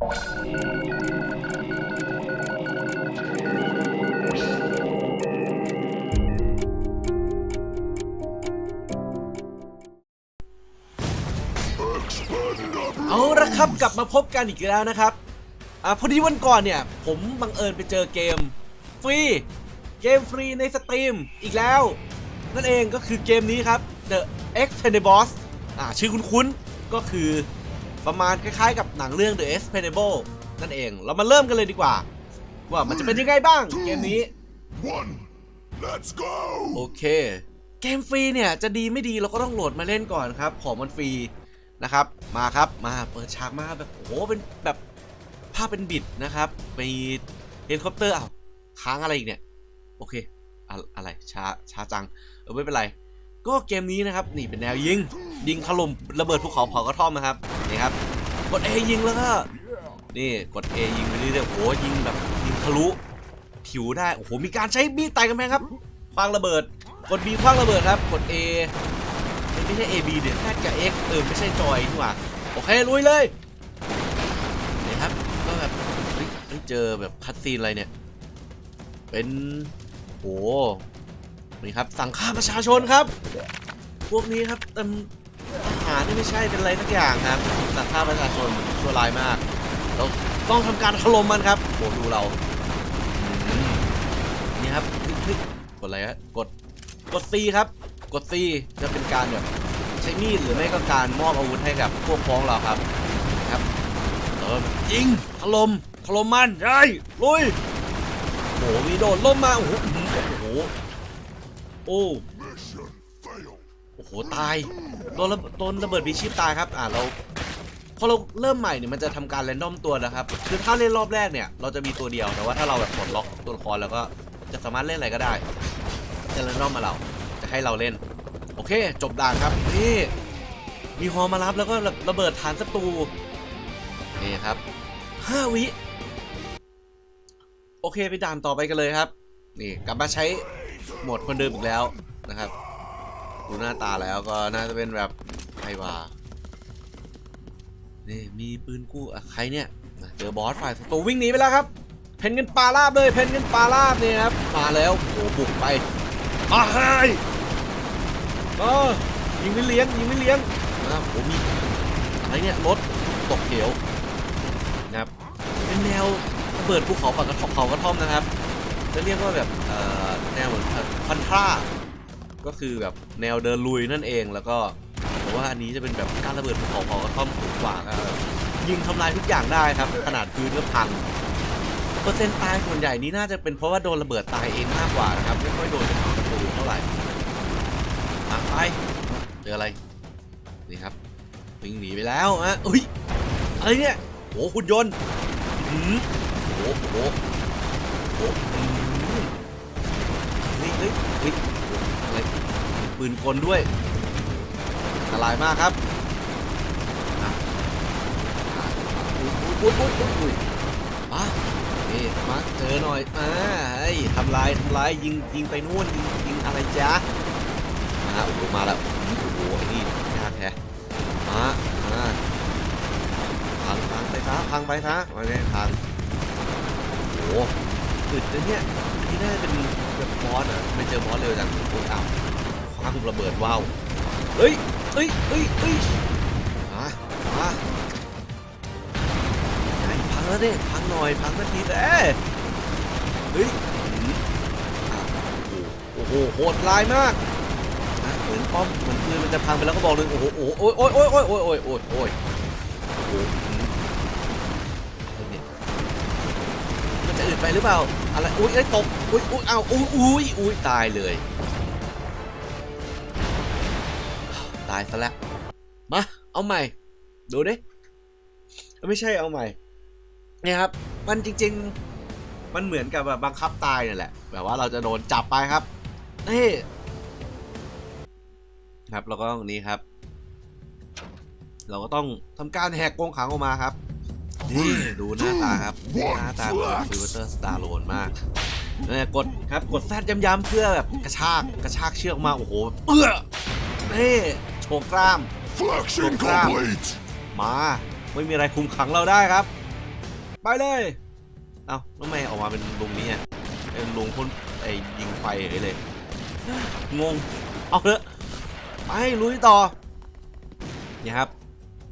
เอาละครับกลับมาพบกันอีกแล้วนะครับอ่าพอดีวันก่อนเนี่ย ผมบังเอิญไปเจอเกมฟรีเกมฟรีในสตรีมอีกแล้ว นั่นเองก็คือเกมนี้ครับ The Expendables อ่าชื่อคุ้นๆก็คือ ประมาณคล้ายๆกับหนังเรื่อง The Expendable นั่นเอง เรามาเริ่มกันเลยดีกว่า ว่ามันจะเป็นยังไงบ้างเกมนี้ One, let's go! โอเค เกมฟรีเนี่ย จะดีไม่ดีเราก็ต้องโหลดมาเล่นก่อนครับ ของมันฟรีนะครับ มาครับ มาเปิดฉากมาแบบโอ้โหเป็นแบบภาพเป็นบิดนะครับมีเฮลิคอปเตอร์อ้าวค้างอะไรอีกเนี่ย โอเค อะอะไรช้าช้าจัง เออไม่เป็นไร ก็เกมนี้นะครับนี่เป็นแนวยิง ยิงถล่มระเบิดภูเขาเผากระท่อมนะครับนี่ครับกด A ยิงแล้วก็นี่กด A ยิงไปเรื่อยๆโอ้โหยิงแบบยิงทะลุผิวได้โอ้โหมีการใช้มีดไต่กำแพงครับคว้างระเบิด กด B คว้างระเบิดครับกด A เอไม่ใช่ A B เดี๋ยวแค่กับ X เออไม่ใช่จอยนี่หว่าโอเคลุยเลยนี่ครับก็แบบเฮ้ยเฮ้ยเจอแบบคัดซีนอะไรเนี่ย เป็นโห นี่ครับสั่งฆ่าประชาชนครับ พวกนี้ครับเต็มทหารนี่ไม่ใช่เป็นอะไรสักอย่างครับสั่งฆ่าประชาชนชั่วร้ายมากเราต้องทำการถล่มมันครับโหดูเรานี่ครับคลิกคกดอะไรฮะกดกด C ครับ กด C จะเป็นการแบบใช้มีดหรือไม่ก็การมอบอาวุธให้กับพวกพ้องเราครับนะครับเออยิงถล่มถล่มมันได้ลุยโอ้โหมีโดดล่มมาโอ้โหโอ้โห อ้ โอ้โห ตาย โดนระโดนระเบิดบีชีพตายครับ อ่าเรา พอเราเริ่มใหม่เนี่ยมันจะทำการแรนดอมตัวนะครับ คือถ้าเล่นรอบแรกเนี่ย เราจะมีตัวเดียว แต่ว่าถ้าเราแบบปลดล็อกตัวละครแล้วก็จะสามารถเล่นอะไรก็ได้ จะแรนดอมมาเรา จะให้เราเล่น โอเค จบด่านครับ นี่ มีฮอมารับแล้วก็ระระเบิดฐานศัตรู นี่ครับห้าวิ โอเคไปด่านต่อไปกันเลยครับ นี่กลับมาใช้ หมดคนเดิมอีกแล้วนะครับ ดูหน้าตาแล้วก็น่าจะเป็นแบบใครวะนี่มีปืนกู้อะใครเนี่ยอะเจอบอสฝ่ายศัตรูวิ่งหนีไปแล้วครับ เพนเงินปลาลาบเลย เพนเงินปลาลาบเนี่ยครับ มาแล้วโอ้โหบุกไปมาให้ก็ยิงไม่เลี้ยงยิงไม่เลี้ยงนะครับโอ้มีอะไรเนี่ยรถตกเหวนะครับเป็นแนวระเบิดภูเขาปากกระท่อมเขากระท่อมนะครับจะเรียกว่าแบบเอ่อแนวเหมือนพันธราก็คือแบบแนวเดินลุยนั่นเองแล้วก็แต่ว่าอันนี้จะเป็นแบบการระเบิดภูเขาเผากระท่อมสูงกว่าก็ยิงทำลายทุกอย่างได้ครับ ขนาดพื้นก็พังเปอร์เซ็นต์ตายส่วนใหญ่นี้น่าจะเป็นเพราะว่าโดนระเบิดตายเองมากกว่านะครับไม่ค่อยโดนจากศัตรูเท่าไหร่มาไปเจออะไรนี่ครับวิ่งหนีไปแล้วฮะอุ้ยอะไรเนี่ยโอ้คุณยนต์หือโอ้โห เฮ้ยอะไรปืนกลด้วยอันตรายมากครับอะอะอุ้ยอุ้ยอุ้ยอุ้ยอุ้ยมานี่มาเจอหน่อยอ่าเฮ้ยทำลายทำลายยิงยิงไปนู่นยิงยิงอะไรจ๊ะมาโอ้โหมาแล้วโอ้โหไอ้นี่ยากแท้มามาพังพังไปซะพังไปซะมาเลยพังโอ้โหอึดนะเนี่ย อันนี่น่าจะเป็นแบบบอสอะไม่เจอบอสเร็วจังโอ้โหอ้าวคว้างระเบิดว้าวเฮ้ยเฮ้ยเฮ้ยเฮ้ยมามาไงพังแล้วดิพังหน่อยพังสักทีแต่เฮ้ยโอ้โหโหดร้ายมากเหมือนป้อมเหมือนปืนมันจะพังไปแล้วก็บอกเลยโอ้โหโอ้โหโอ้ยโอ้ยโอ้ยโอ้ยโอ้ยโอ้ยโอ้ยโอ้ยโอ้โหหืมอะไรเนี่ยมัน จะอึดไปหรือเปล่า อะไร อุ้ยเอ้ตก อุ้ยอุ้ยเอาอุ้ยอุ้ยอุ้ยตายเลย ตายซะแล้ว มา เอาใหม่ ดูดิ ไม่ใช่เอาใหม่เนี่ยครับ มันจริง ๆ มันเหมือนกับแบบบังคับตายนี่แหละ แบบว่าเราจะโดนจับไปครับนี่ครับ แล้วก็ตรงนี้ครับ เราก็ต้องทำการแหกกรงขังออกมาครับ นี่ดูหน้าตาครับ หน้าตาของฟิวเตอร์สตาร์โลนมากเนี่ยกดครับกดแซดย้ำๆเพื่อแบบกระชากกระชากเชือกออกมาโอ้โหเอื้อนี่โชว์กล้าม Flexion Go grab. complete. มาไม่มีอะไรคุมขังเราได้ครับ ไปเลยเอ้าแล้วทำไมออกมาเป็นลุงนี้อะเป็นลุงพ่นไอ้ยิงไฟเฉยเลย งง เอาเถอะไปลุยต่อเนี่ยครับ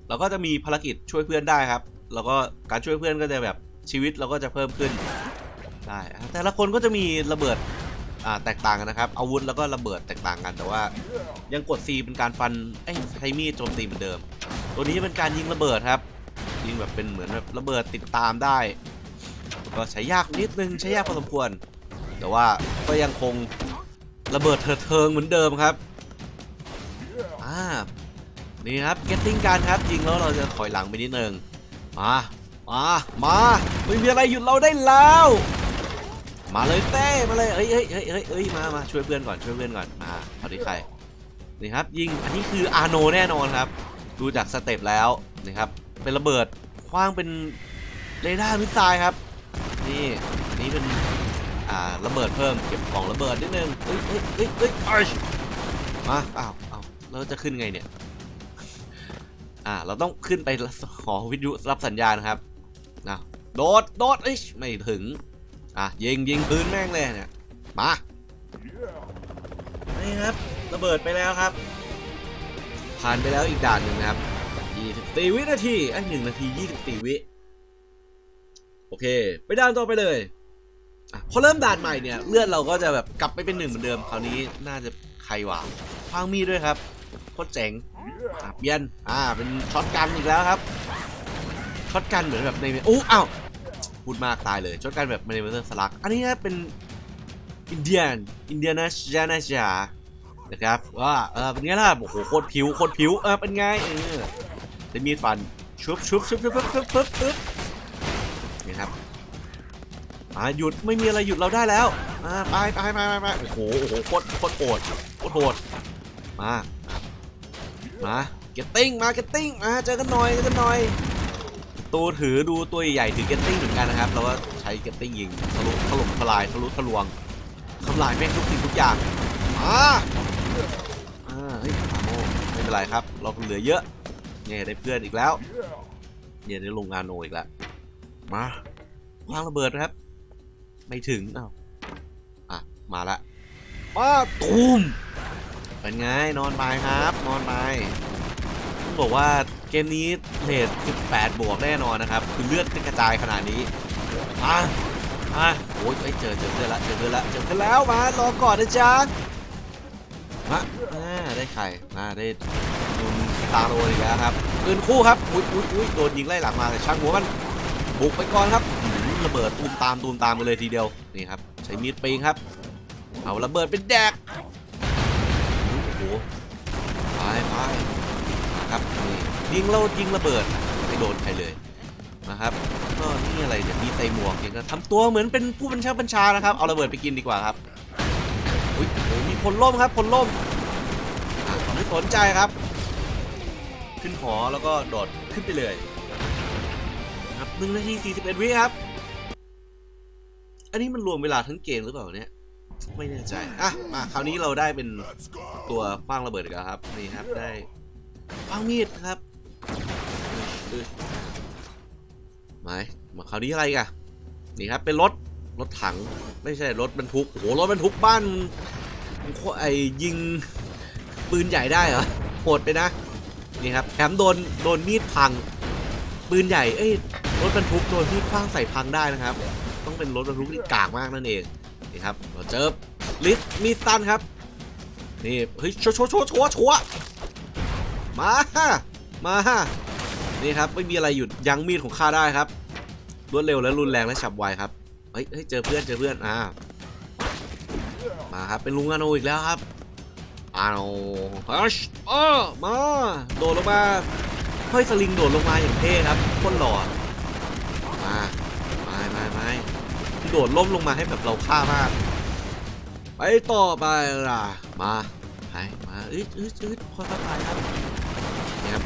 เราก็จะมีภารกิจช่วยเพื่อนได้ครับ แล้วก็การช่วยเพื่อนก็จะแบบชีวิตเราก็จะเพิ่มขึ้นได้แต่ละคนก็จะมีระเบิดอ่าแตกต่างกันนะครับ อาวุธแล้วก็ระเบิดแตกต่างกัน แต่ว่ายังกด C เป็นการฟันไอ้ใช้มีดโจมตีเหมือนเดิม ตัวนี้เป็นการยิงระเบิดครับ ยิงแบบเป็นเหมือนแบบระเบิดติดตามได้ ก็ใช้ยากนิดนึงใช้ยากพอสมควร แต่ว่าก็ยังคงระเบิดเถิดเทิงเหมือนเดิมครับอ่านี่ครับ getting การครับยิงแล้วเราจะถอยหลังไปนิดนึง มา มา มาไม่มีอะไรหยุดเราได้แล้ว มาเลยเต้มาเลยเอ้ยเอ้ยเอ้ยเอ้ยเอ้ยมามาช่วยเพื่อนก่อนช่วยเพื่อนก่อนมาเอาที่ใครนี่ครับยิงอันนี้คืออาโนแน่นอนครับ ดูจากสเต็ปแล้วนะครับเป็นระเบิดคว้างเป็นเรดาร์มิสไซล์ครับ นี่นี้เป็นอ่าระเบิดเพิ่มเก็บกล่องระเบิดนิดนึงเอ้ยเอ้ยเอ้ยเอ้ยอ้ยมาอ้าวอ้าวเราจะขึ้นไงเนี่ย อ่า เราต้องขึ้นไปหอวิทยุรับสัญญาณครับนะโดดโดดเอ้ยไม่ถึง อะยิงยิงพื้นแม่งเลยเนี่ย มานี่ครับระเบิดไปแล้วครับ ผ่านไปแล้วอีกด่านหนึ่งนะครับ24วินาทีไอ้หนึ่งนาที24วิโอเค ไปด่านต่อไปเลยอพอเริ่มด่านใหม่เนี่ยเลือดเราก็จะแบบกลับไปเป็นหนึ่งเหมือนเดิมคราวนี้น่าจะใครวะพางมีดด้วยครับโคตรเจ๋ง อะเปลี่ยนอ่าเป็นช็อตกันอีกแล้วครับช็อตกันเหมือนแบบในอู้อ้าวพูดมากตายเลยช็อตกันแบบในเมเตอร์สลักอันนี้นะเป็นอินเดียนอินเดียนาจานาจานะครับว่าเออเป็นไงล่ะโอ้โหโคตรผิวโคตรผิวเออเป็นไงเออจะมีดฟันชุบชุบชุบชุบชุบชุบชุบชุบนี่ครับอ่าหยุดไม่มีอะไรหยุดเราได้แล้วอ่าไปไปไปไปไปโอ้โหโอ้โหโคตรโคตรโหดโคตรโหดมา มาเก็ตติ้งมาเก็ตติ้งมาเจอกันหน่อยเจอกันหน่อยตัวถือดูตัวใหญ่ถือเก็ตติ้งเหมือนกันนะครับเราก็ใช้เก็ตติ้งยิงทะลุถล่มทลายทะลุทะลวงทำลายแม่งทุกสิ่งทุกอย่างอ่าอ่าเฮ้ยอาโมไม่เป็นไรครับ เราเหลือเยอะเนี่ยได้เพื่อนอีกแล้วเนี่ยได้ลงงานโนอีกแล้วมาวางระเบิดนะครับ ไม่ถึงอ้าวอะมาละป้าตูม เป็นไงนอนไปครับ นอนไปต้องบอกว่าเกมนี้เลท18 บวกแน่นอนนะครับ คือเลือดกระจายขนาดนี้อะอะโอ้ยเอ้ยเจอเจอเพื่อนละเจอเพื่อนละเจอเพื่อนแล้วมารอก่อนนะจ๊ะมาอ่าได้ไข่มาได้ดุนตาโรอีกแล้วครับปืนคู่ครับอุ้ยอุ้ยอุ้ยโดนยิงไล่หลังมาแต่ช่างหัวมันบุกไปก่อนครับระเบิดตูมตามตูมตามกันเลยทีเดียวนี่ครับใช้มีดปิงครับเอาระเบิดเป็นแดก ยิงเรายิงระเบิดไม่โดนใครเลยนะครับก็นี่อะไรเนี่ยมีใส่หมวกยังก็ทำตัวเหมือนเป็นผู้บัญชาบัญชานะครับเอาระเบิดไปกินดีกว่าครับอุ้ยโอ้โหมีพลล่มครับพลล่มอะไม่สนใจครับ ขึ้นหอแล้วก็โดดขึ้นไปเลยครับหนึ่งนาทีสี่สิบเอ็ดวิครับ อันนี้มันรวมเวลาทั้งเกมหรือเปล่าเนี่ยไม่แน่ใจอะมาคราวนี้เราได้เป็นตัวฟางระเบิดกแล้วครับนี่ครับได้ฟางมีดครับ มามาคราวนี้อะไรกันนี่ครับเป็นรถรถถังไม่ใช่รถบรรทุกโอ้โหรถบรรทุกบ้านไอ้ยิงปืนใหญ่ได้เหรอโหดไปนะนี่ครับแถมโดนโดนมีดพัง ปืนใหญ่เอ้ยรถบรรทุกโดนมีดคว้างใส่พังได้นะครับ ต้องเป็นรถบรรทุกที่กากมากนั่นเองนี่ครับเราเจอลิสมีดสั้นครับนี่เฮ้ยชัวชัวชัวชัวชัวมา มานี่ครับไม่มีอะไรหยุดยั้งมีดของข้าได้ครับรวดเร็วและรุนแรงและฉับไวครับเฮ้ยเจอเพื่อนเจอเพื่อนอ่ามาครับเป็นลุงอาโนอีกแล้วครับอาโนฮัชเออมาโดดลงมาห้อยสลิงโดดลงมาอย่างเท่ครับโคนหล่อมามามามาโดดล่มลงมาให้แบบเราฆ่ามากไปต่อไปล่ะมาไปมาอึดอึดอึดค่อยๆไปครับ นี่ครับ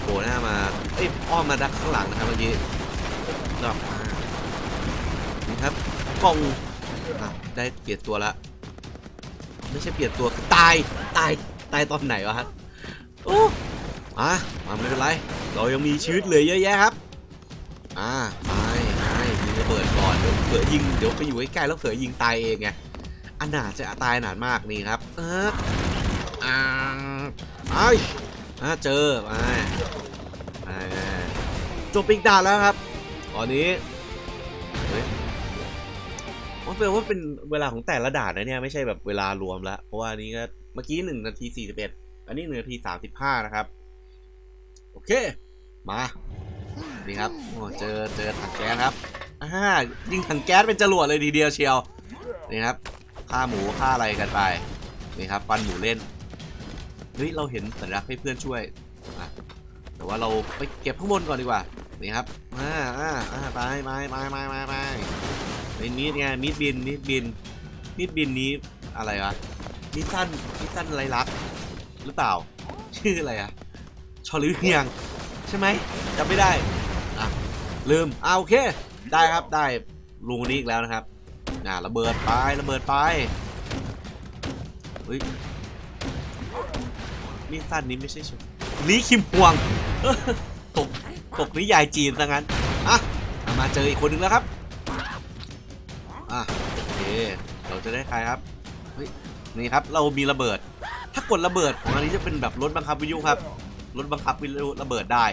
โผล่หน้ามาเอ้ยอ้อมมาดักข้างหลังนะครับเมื่อกี้กลับมานี่ครับกองอะได้เปลี่ยนตัวละไม่ใช่เปลี่ยนตัวคือตายตายตายตอนไหนวะฮะโอ้มามาไม่เป็นไรเรายังมีชีวิตเหลือเยอะแยะครับอ่าไประเบิดก่อนเดี๋ยวเผื่อยิงเดี๋ยวไปอยู่ใกล้ๆแล้วเผื่อยิงตายเองไงอันหนาจะตายหนานมากนี่ครับเอออ่าไอ อ่าเจอมาอ่าจบปีกดาแล้วครับตอนนี้เฮ้ยว่าเป็นว่าเป็นเวลาของแต่ละด่านนะเนี่ยไม่ใช่แบบเวลารวมแล้วเพราะว่านี้ก็เมื่อกี้หนึ่งนาทีสี่สิบเอ็ดอันนี้หนึ่งนาทีสามสิบห้านะครับ โอเค มานี่ครับโอ้เจอเจอถังแก๊สครับอ่ายิงถังแก๊สเป็นจรวดเลยทีเดียวเชียวนี่ครับฆ่าหมูฆ่าอะไรกันไปนี่ครับฟันหมูเล่น เฮ้ยเราเห็นสัญลักษณ์ให้เพื่อนช่วยอะแต่ว่าเราไปเก็บข้างบนก่อนดีกว่านี่ครับอ่าอ่าอ่าไปไปไปไปไปไปเป็นมีดไงมีดบินมีดบินมีดบินนี้อะไรวะมีดสั้นมีดสั้นไรลักษ์หรือเปล่า ชื่ออะไรอะชอลิเฮียง ใช่ไหมจำไม่ได้อะลืมอ่าโอเค ได้ครับได้ลุงนี้อีกแล้วนะครับน่าระเบิดไประเบิดไปเฮ้ย มีดสั้นนี้ไม่ใช่ชลีคิมฮวงตกตกนิยายจีนซะงั้นอะมาเจออีกคนหนึ่งแล้วครับอะโอเคเราจะได้ใครครับเฮ้ยนี่ครับเรามีระเบิด ถ้ากดระเบิดของอันนี้จะเป็นแบบรถบังคับวิทยุครับรถบังคับวิทยุระเบิดได้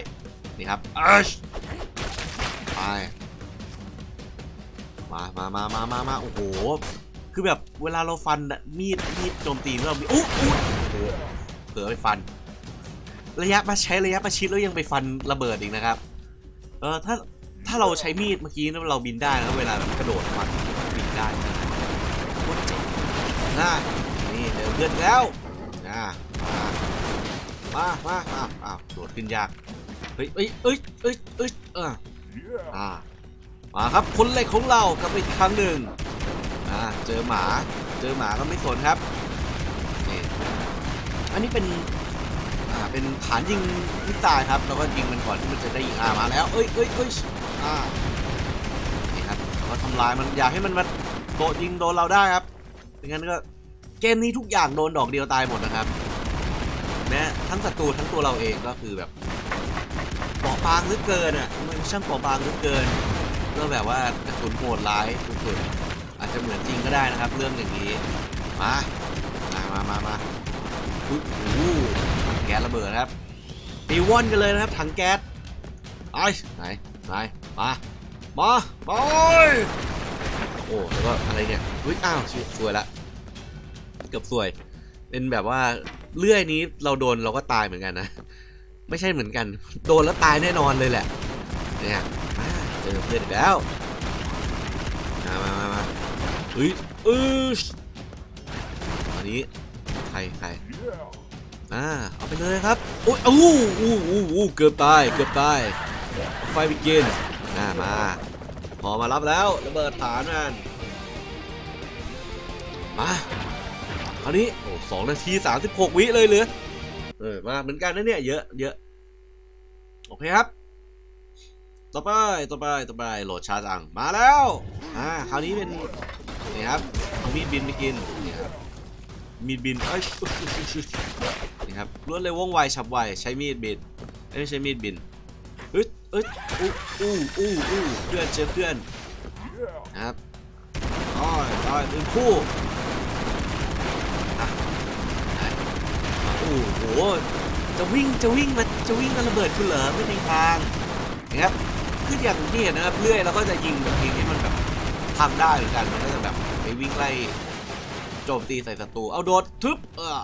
นี่ครับอัชไปมามามามามามาโอ้โหคือแบบเวลาเราฟันน่ะมีดมีดโจมตีเรามีโอ้โห ผลอไปฟัน ระยะมาใช้ระยะประชิดแล้วยังไปฟันระเบิดอีกนะครับ เออถ้าถ้าเราใช้มีดเมื่อกี้เราบินได้นะเวลากระโดดฟันบินได้โคตรเจ๋งนะนี่เดี๋ยวเพื่อนแล้วนะมามามาอ้าวอ้าวโดดขึ้นยากเฮ้ยเอ้ยเอ้ยเอ้ยเอ้ยเออ Yeah. อ่ามาครับคนเล็กของเรากลับไปอีกครั้งหนึ่งอ่าเจอหมาเจอหมาก็ไม่สนครับ อันนี้เป็นอ่าเป็นฐานยิงมิสไซล์ครับแล้วก็ยิงมันก่อนที่มันจะได้ยิงอามาแล้ว เอ้ยเอ้ยเอ้ยอ่านี่ครับเราทำลายมันอย่าให้มันมาโดนยิงโดนเราได้ครับไม่งั้นก็เกมนี้ทุกอย่างโดนดอกเดียวตายหมดนะครับแม้ทั้งศัตรูทั้งตัวเราเองก็คือแบบเปราบางเหลือเกินอะมันช่างเปราบางเหลือเกินก็แบบว่ากระสุนโหดร้ายสุดๆอาจจะเหมือนจริงก็ได้นะครับ เรื่องอย่างนี้มามามามามา อุ๊ยโอ้ถังแก๊สระเบิดครับตีว่อนกันเลยนะครับ ถังแก๊สไอ้ไหนไหนมามาไปโอ้แล้วก็อะไรเนี่ยอุ้ยอ้าวชิสวยละเกือบสวย เป็นแบบว่าเลื่อยนี้เราโดนเราก็ตายเหมือนกันนะ ไม่ใช่เหมือนกัน โดนแล้วตายแน่นอนเลยแหละเนี่ยเจอเพื่อนอีกแล้วมามามามาเฮ้ยเอออันนี้ ครใครอ่าเอาไปเลยครับโอ้ยอู้อู้อู้อู้เกือบตายเกือบตายไฟบิกินอ่ามาพอมารับแล้วระเบิดฐานมันมาคราวนี้โอ้สองนาทีสามสิบหกวิเลยเหรือเออมาเหมือนกันนะเนี่ยเยอะเยอะโอเคครับ ต่อไปต่อไปต่อไปโหลดชาร์จอังมาแล้วอ่าคราวนี้เป็นนี่ครับเอามีดบินไปกิน มีดบินเอ้ยนี่ครับรวดเร็วว่องไวฉับไวใช้มีดบินเอ้ยไม่ใช้มีดบินเอ้ยเอ้ยอู้อู้อู้อู้เพื่อนเจอเพื่อน Yeah. นะครับอ้อยอ้อยเป็นคู่อะไหนโอ้โหจะวิ่งจะวิ่งมาจะวิ่งมาระเบิดคุณเหรอไม่มีทางนะครับคืออย่างที่เห็นนะครับเรื่อยเราก็จะยิงยิงให้มันแบบทำได้เหมือนกันมันก็จะแบบไปวิ่งไล่ โจมตีใส่ศัตรูเอาโดดทึบเออ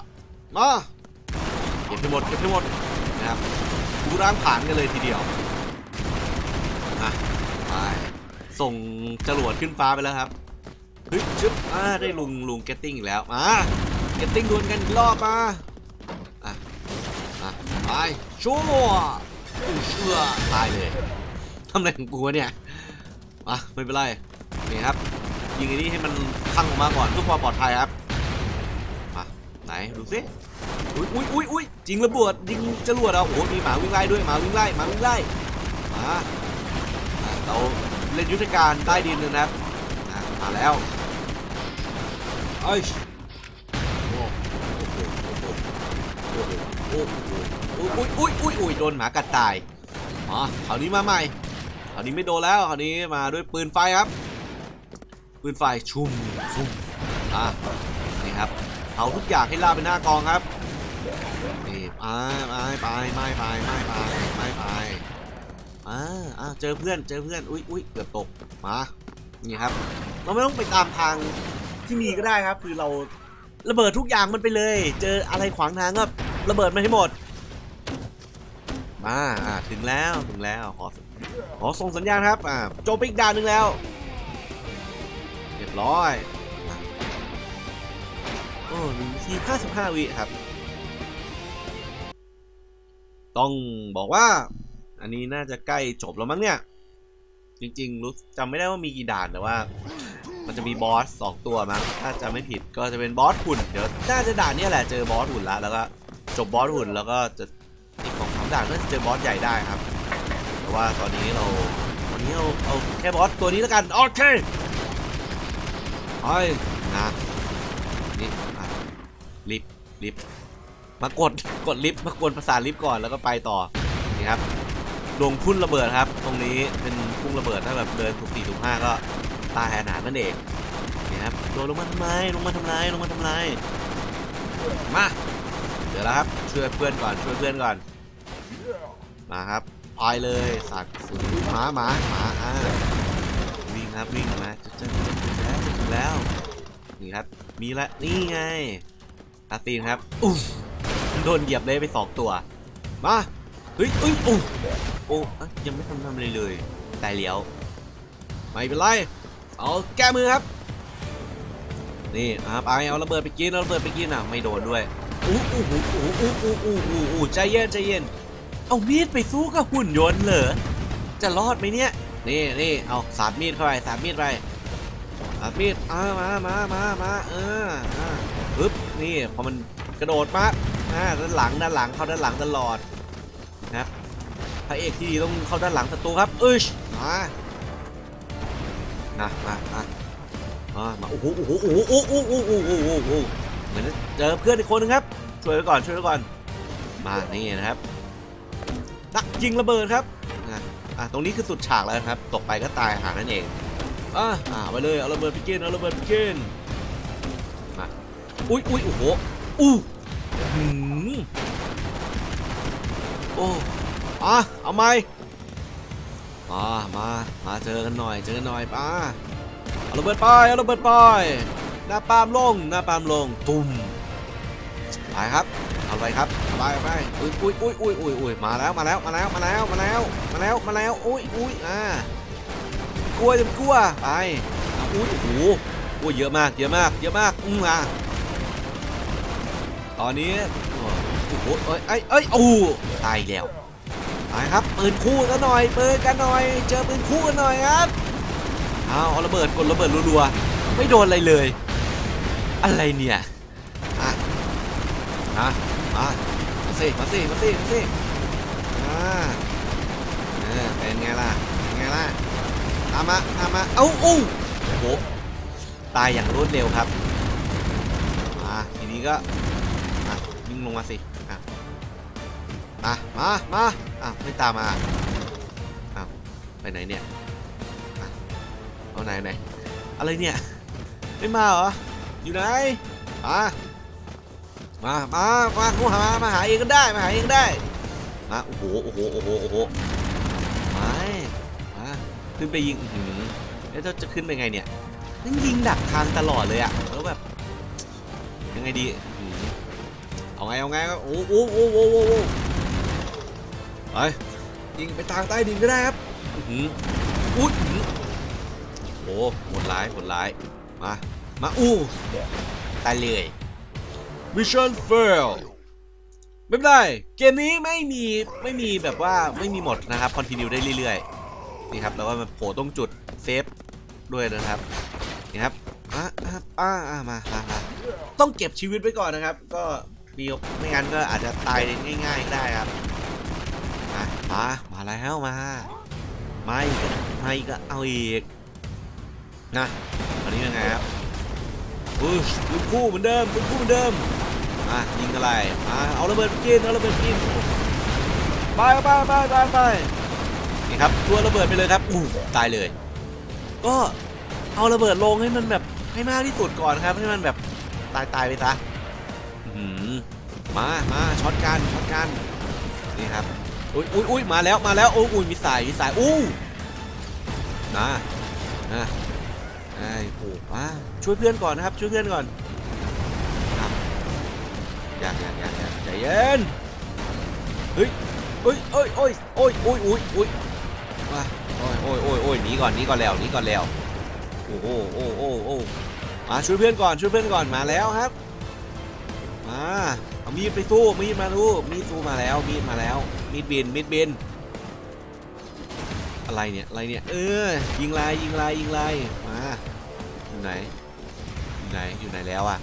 มาเก็บให้หมดเก็บให้หมดนะครับดูร่างผ่านกันเลยทีเดียวอะไปส่งจรวดขึ้นฟ้าไปแล้วครับฮ้ยชึบอ่าได้ลุงลุงเกตติ้งอีกแล้วมาเกตติ้งดวลกันอีกรอบมาอะอะไปชั่วอู้เชื่อตายเลยทำอะไรของกูวเนี่ยอะไม่เป็นไรนี่ครับ ยิงไอ้นี่ให้มันพังออกมาก่อนเพื่อความปลอดภัยครับมาไหนดูสิอุ้ยอุ้ยอุ้ยอุ้ยจิงระเบิดยิงจรวดอะโอ้โหมีหมาวิ่งไล่ด้วยหมาวิ่งไล่หมาวิ่งไล่มาเราเล่นยุทธการใต้ดินเลยนะครับมาแล้วเอ้ยโอ้โหอุ้ยอุ้ยอุ้ยอุ้ยโดนหมากัดตายอ๋อคราวนี้มาใหม่คราวนี้ไม่โดนแล้วคราวนี้มาด้วยปืนไฟครับ ปืนไฟชุ่มชุ่มอะนี่ครับเผาทุกอย่างให้ลาเป็นหน้ากองครับนี่ไปไปไปไม่ไปไม่ไปไม่ไปอ่าอ่าเจอเพื่อนเจอเพื่อนอุ้ยอุ้ยเกือบตกมานี่ครับ เราไม่ต้องไปตามทางที่มีก็ได้ครับ คือเราระเบิดทุกอย่างมันไปเลย เจออะไรขวางทางก็ระเบิดมันให้หมดมาอ่าถึงแล้วถึงแล้วขอขอส่งสัญญาณครับอ่าโจมไปอีกด่านหนึ่งแล้ว บร้อยโอ้หนึ่งทีห้าสิบห้าวิครับ ต้องบอกว่า อันนี้น่าจะใกล้จบแล้วมั้งเนี่ย จริงๆรู้จำไม่ได้ว่ามีกี่ด่านแต่ว่า มันจะมีบอสสองตัวมั้งถ้าจะไม่ผิดก็จะเป็นบอสหุ่นเดี๋ยวน่าจะด่านเนี้แหละเจอบอสหุ่นละแล้วก็จบบอสหุ่นแล้วก็จะอีกสองสามด่านก็จะเจอบอสใหญ่ได้ครับ แต่ว่าตอนนี้เราตอนนี้เอาเอาแค่บอสตัวนี้แล้วกันโอเค ไปนะนี่อะลิฟต์ลิฟต์มากดกดลิฟต์มากดภาษาลิฟต์ก่อนแล้วก็ไปต่อนี่ครับลงพุ่นระเบิดครับ ตรงนี้เป็นพุ่งระเบิดถ้าแบบเดินถูกสี่ถูกห้าก็ตายอาหารนั่นเองนี่ครับโดนลงมาทำไมลงมาทำไรลงมาทำไรมาเดี๋ยวแล้วครับช่วยเพื่อนก่อนช่วยเพื่อนก่อนมาครับพายเลยสัตว์หมาหมาหมาอ่าวิ่งครับวิ่งมาจะจะจะถึง แล้ว นี่ครับ มีละนี่ไงอาตีนครับอุ๊ยโดนเหยียบเลยไปสองตัว มา เฮ้ยอุ้ยอู้โอ้ยังไม่ทำทำอะไรเลย แต่เลี้ยว ไม่เป็นไร เอาแก้มือครับ นี่อะไปเอาระเบิดไปกินเอาระเบิดไปกินอะ ไม่โดนด้วยอู้อู้หูอู้อู้อู้อู้อู้อู้ใจเย็นใจเย็น เอามีดไปสู้กับหุ่นยนต์เหรอ จะรอดไหมเนี่ย นี่นี่เอาสาดมีดเข้าไปสาดมีดไป สามีดอ่ามามามามาเอออ่าปึ๊บนี่พอมันกระโดดมาอ่าด้านหลังด้านหลังเข้าด้านหลังตลอดนะครับพระเอกที่ดีต้องเข้าด้านหลังศัตรูครับอึชมานะมามามามาโอ้โหโอ้โหโอ้โหโอ้โหโอ้โหโอ้โหโอ้โหเหมือนเจอเพื่อนอีกคนนึงครับช่วยไว้ก่อนช่วยไว้ก่อนมานี่นะครับดักยิงระเบิดครับอะตรงนี้คือสุดฉากแล้วครับ ตกไปก็ตายหานั่นเอง อะอ่าไปเลยเอาระเบิดไปกินเอาระเบิดไปกินมาอุ้ยอุ้ยโอ้โหอู้หืมโอ้อะเอาไหมมามามาเจอกันหน่อยเจอกันหน่อยป้าเอาระเบิดไปเอาระเบิดไปหน้าปามลงหน้าปามลงตุ่มไปครับเอาไปครับไปไปอุ้ยอุ้ยอุ้ยอุ้ยอุ้ยอุ้ยมาแล้วมาแล้วมาแล้วมาแล้วมาแล้วมาแล้วมาแล้วอุ้ยอุ้ยอ่า กลัวจะไม่กลัวไปอุ้ยโอ้โหโอ้เยอะมากเยอะมากเยอะมากอืมอะตอนนี้โอ้โหเอ้ยเอ้ยเอ้ยโอ้ตายแล้วไปครับปืนคู่กันหน่อยปืนกันหน่อย เจอปืนคู่กันหน่อยครับเอาเอาระเบิดกดระเบิดรัวๆไม่โดนอะไรเลย อะไรเนี่ยอะอะมามาสิมาสิมาสิมาสิอ่าเออเป็นไงล่ะเป็นไงล่ะ ตามมาตามมา เอ้าอู้โอ้โหตายอย่างรวดเร็วครับมาทีนี้ก็อะวิ่งลงมาสิอะมามามาอ้าวไม่ตามมาอ้าวไปไหนเนี่ยอะเอาไหนไหนอะไรเนี่ยไม่มาเหรออยู่ไหนมามามามาหามาหาเองก็ได้มาหาเองก็ได้มาโอ้โหโอ้โหโอ้โหโอ้โห ขึ้นไปยิงหือแล้วจะจะขึ้นไปไงเนี่ยนั่งยิงดักทางตลอดเลยอะแล้วแบบยังไงดีอื้อหือเอาไงเอาไงก็โอ้โหโอ้โหโอ้โหโอ้ไปยิงไปทางใต้ดินก็ได้ครับอื้อหืออุ้ยอื้อหือโอ้โหดร้ายโหดร้ายมามาอู้ตายเลย Mission fail ไม่เป็นไรเกมนี้ไม่มีไม่มีแบบว่าไม่มีหมดนะครับคอนติเนียได้เรื่อยๆ นี่ครับแล้วก็มาโผล่ตรงจุดเซฟด้วยนะครับนี่ครับอะอะอะมามามาต้องเก็บชีวิตไว้ก่อนนะครับ ก็มีไม่งั้นก็อาจจะตายง่าย ๆได้ครับมามามาแล้วมามาอีกอะมาอีกอะเอาอีกนะอันนี้ยังไงครับอุ้ยลูกคู่เหมือนเดิมลูกคู่เหมือนเดิมมายิงอะไรมาเอาระเบิดไปกินเอาระเบิดไปกินไปไปไปไปไป นี่ครับตัวระเบิดไปเลยครับอู้ตายเลย ก็เอาระเบิดลงให้มันแบบให้มากที่สุดก่อนครับให้มันแบบตายตายไปซะมามาช็อตกันช็อตกันนี่ครับอุ้ยอุ้ยอุ้ยมาแล้วมาแล้วโอ้ยอุ้ยมีสายมีสายอู้นะนะไอ้โอ้มาช่วยเพื่อนก่อนนะครับ ช่วยเพื่อนก่อนอยากอยากอยากอยากใจเย็นเฮ้ยเฮ้ยเอ้ยโอ้ยโอ้ยโอ้ยโอ้ยโอ้ย มาโอ้ยโอ้ยโอ้ยโอ้ยหนีก่อนหนีก่อนแล้วหนีก่อนแล้วโอ้โหโอ้โอ้โอ้มาช่วยเพื่อนก่อนช่วยเพื่อนก่อนมาแล้วครับมาเอามีดไปสู้มีดมาดูมีดสู้มาแล้วมีดมาแล้วมีดบินมีดบินอะไรเนี่ยอะไรเนี่ยเออยิงลายยิงลายยิงลายมาอยู่ไหนอยู่ไหนอยู่ไหนแล้วอะ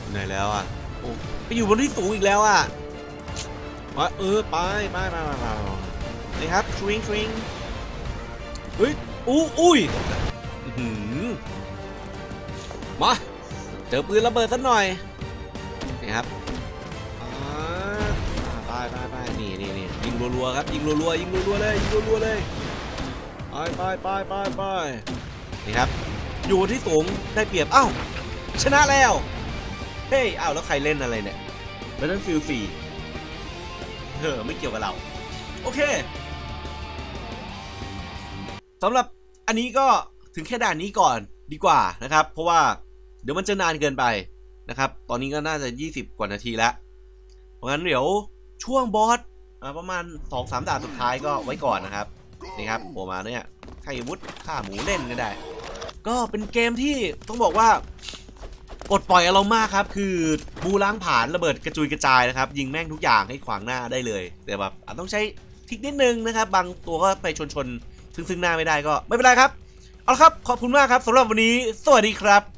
อยู่ไหนแล้วอะโอ้ไปอยู่บนที่สูงอีกแล้วอะมาเออไปไปไปไปไป นี่ครับทริงทริงเฮ้ยอู้อุ้ยหือมาเจอปืนระเบิดสักหน่อยนี่ครับไปไปไปนี่นี่นี่ยิงรัวๆครับยิงรัวๆยิงรัวๆเลยยิงรัวๆเลยไปไปไปไปไปนี่ครับ อยู่ที่สูงได้เปรียบเอ้าชนะแล้วเฮ้ยเอ้าแล้วใครเล่นอะไรเนี่ยแบทเทิลฟิลสี่เออไม่เกี่ยวกับเรา โอเค สำหรับอันนี้ก็ถึงแค่ด่านนี้ก่อนดีกว่านะครับ เพราะว่าเดี๋ยวมันจะนานเกินไปนะครับ ตอนนี้ก็น่าจะ 20 กว่านาทีแล้ว เพราะงั้นเดี๋ยวช่วงบอสประมาณ 2-3ด่านสุดท้ายก็ไว้ก่อนนะครับนี่ครับผล่มาเนี่ยไข่วุฒฆ่าหมูเล่นก็ได้ ก็เป็นเกมที่ต้องบอกว่าปลดปล่อยอารมณ์มากครับ คือบูล้างผลาญระเบิดกระจุยกระจายนะครับ ยิงแม่งทุกอย่างให้ขวางหน้าได้เลย แต่แบบอาจต้องใช้ทิกนิดนึงนะครับ บางตัวก็ไปชนชน ซึ่งซึ่งหน้าไม่ได้ก็ไม่เป็นไรครับ เอาละครับ ขอบคุณมากครับสำหรับวันนี้ สวัสดีครับ